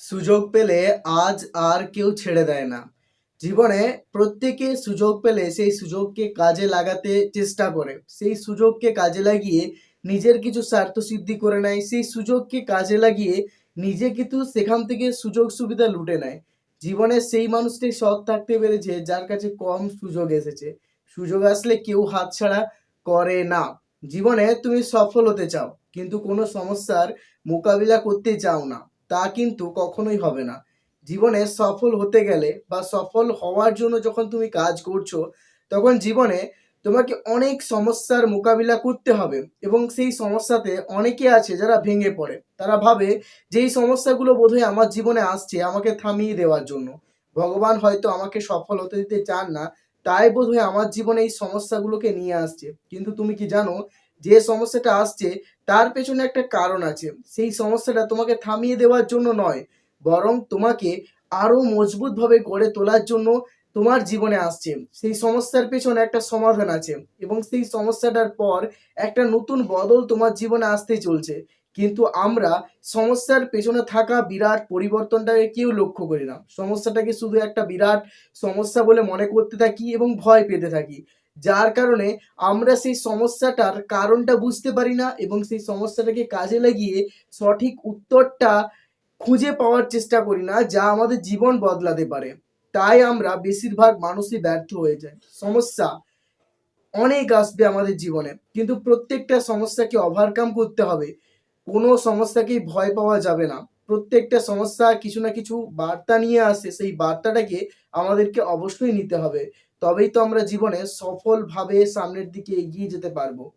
সুযোগ পেলে আজ আর কেউ ছেড়ে দেয় না। জীবনে প্রত্যেকে সুযোগ পেলে সেই সুযোগকে কাজে লাগাতে চেষ্টা করে। সেই সুযোগকে কাজে লাগিয়ে নিজের কিছু স্বার্থ সিদ্ধি করে নেয়। সেই সুযোগকে কাজে লাগিয়ে নিজে কিন্তু সেখান থেকে সুযোগ সুবিধা লুটে নেয়। জীবনে সেই মানুষটি সৎ থাকতে পেরেছে যার কাছে কম সুযোগ এসেছে। সুযোগ আসলে কেউ হাতছাড়া করে না। জীবনে তুমি সফল হতে চাও, কিন্তু কোনো সমস্যার মোকাবিলা করতে চাও না। তা কিন্তু কখনোই হবে না। জীবনে সফল হতে গেলে বা সফল হওয়ার জন্য যখন তুমি কাজ করছ, তখন জীবনে তোমাকে অনেক সমস্যার মোকাবিলা করতে হবে এবং সেই সমস্যাতে অনেকে আছে যারা ভেঙে পড়ে। তারা ভাবে যে এই সমস্যাগুলো বোধহয় আমার জীবনে আসছে, আমাকে থামিয়ে দেওয়ার জন্য। ভগবান হয়তো আমাকে সফল হতে দিতে চান না, তাই বোধহয় আমার জীবনে এই সমস্যাগুলোকে নিয়ে আসছে। কিন্তু তুমি কি জানো যে সমস্যাটা আসছে, তার পেছনে একটা কারণ আছে। সেই সমস্যাটা তোমাকে থামিয়ে দেওয়ার জন্য নয়, বরং তোমাকে আরও মজবুতভাবে গড়ে তোলার জন্য তোমার জীবনে আসছে। সেই সমস্যার পেছনে একটা সমাধান আছে এবং সেই সমস্যাটার পর একটা নতুন বদল তোমার জীবনে আসতে চলছে। কিন্তু আমরা সমস্যার পেছনে থাকা বিরাট পরিবর্তনটাকে কেউ লক্ষ্য করি না। সমস্যাটাকে শুধু একটা বিরাট সমস্যা বলে মনে করতে থাকি এবং ভয় পেতে থাকি। যার কারণে আমরা সেই সমস্যাটার কারণটা বুঝতে পারি না এবং সেই সমস্যাটাকে কাজে লাগিয়ে সঠিক উত্তরটা খুঁজে পাওয়ার চেষ্টা করি না, যা আমাদের জীবন বদলাতে পারে। তাই আমরা বেশিরভাগ মানুষই ব্যর্থ হয়ে যায় সমস্যা অনেক আসবে আমাদের জীবনে, কিন্তু প্রত্যেকটা সমস্যাকে ওভারকাম করতে হবে। কোনো সমস্যাকেই ভয় পাওয়া যাবে না। প্রত্যেকটা সমস্যা কিছু না কিছু বার্তা নিয়ে আসে, সেই বার্তাটাকে আমাদেরকে অবশ্যই নিতে হবে। তবেই তো আমরা জীবনে সফলভাবে সামনের দিকে এগিয়ে যেতে পারব।